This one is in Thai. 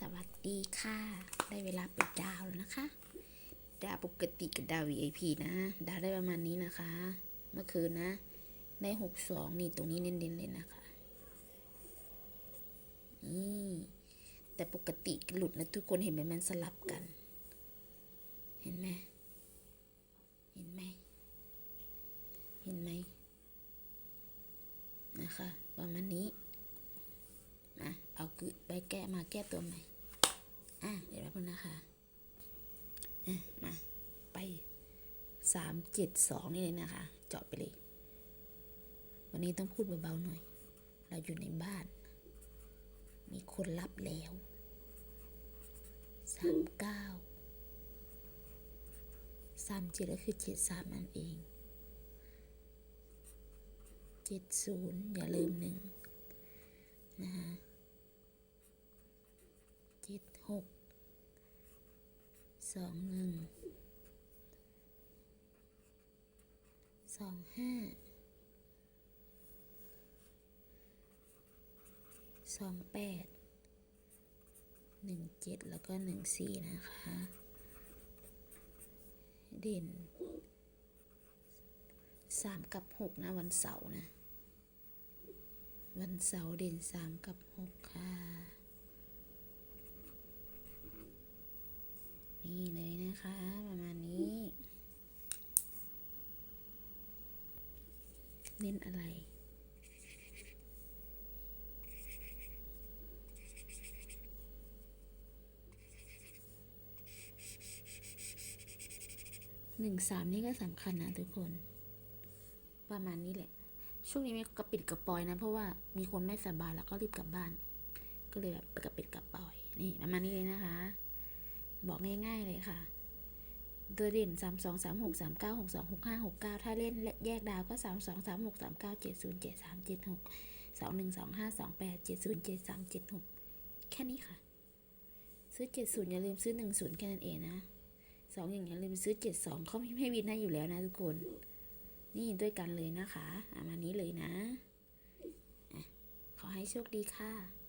สวัสดีค่ะ ได้เวลาเปิดดาวแล้วนะคะ ดาวปกติกับดาว VIP นะ ดาวได้ประมาณนี้นะคะ เมื่อคืนนะได้หกสองนี่ตรงนี้เน้นๆเลยนะคะ นี่แต่ปกติหลุดนะทุกคนเห็นไหมมันสลับกัน เห็นไหมเห็นไหมเห็นไหมนะคะ ประมาณนี้นะ เอาคือไปแก้มาแก้ตัวใหม่ อะ เดี๋ยวแป๊บนึงนะคะอะมา ไปสามเจ็ดสองนี่เลยนะคะ เจาะไปเลย วันนี้ต้องพูดเบาๆหน่อย เราอยู่ในบ้าน มีคนรับแล้วสามเก้าสามเจ็ดก็คือเจ็ดสามนั่นเองเจ็ดศูนย์อย่าลืมหนึ่งนะคะ เจ็ดหกสองหนึ่งสองห้าสองแปดหนึ่งเจ็ดแล้วก็หนึ่งสี่นะคะ เด่นสามกับหกนะ วันเสาร์นะ วันเสาร์เด่นสามกับหกค่ะ นี่เลยนะคะ ประมาณนี้ เน้นอะไรหนึ่งสามนี่ก็สำคัญนะทุกคน ประมาณนี้แหละ ช่วงนี้ไม่กระปิดกระปอยนะ เพราะว่ามีคนไม่สบายแล้วก็รีบกลับบ้าน ก็เลยแบบกระปิดกระปอย นี่ประมาณนี้เลยนะคะ บอกง่ายๆเลยค่ะ ตัวเด่นสามสองสามหกสามเก้าหกสองหกห้าหกเก้าถ้าเล่นแยกดาวก็สามสองสามหกสามเก้าเจ็ดศูนย์เจ็ดสามเจ็ดหกสองหนึ่งสองห้าสองแปดเจ็ดศูนย์เจ็ดสามเจ็ดหกแค่นี้ค่ะ ซื้อเจ็ดศูนย์อย่าลืมซื้อหนึ่งศูนย์แค่นั้นเองนะสองอย่างอย่าลืมซื้อเจ็ดสองเขาไม่ให้วินให้อยู่แล้วนะทุกคน นี่ด้วยกันเลยนะคะประมาณนี้เลยนะะขอให้โชคดีค่ะ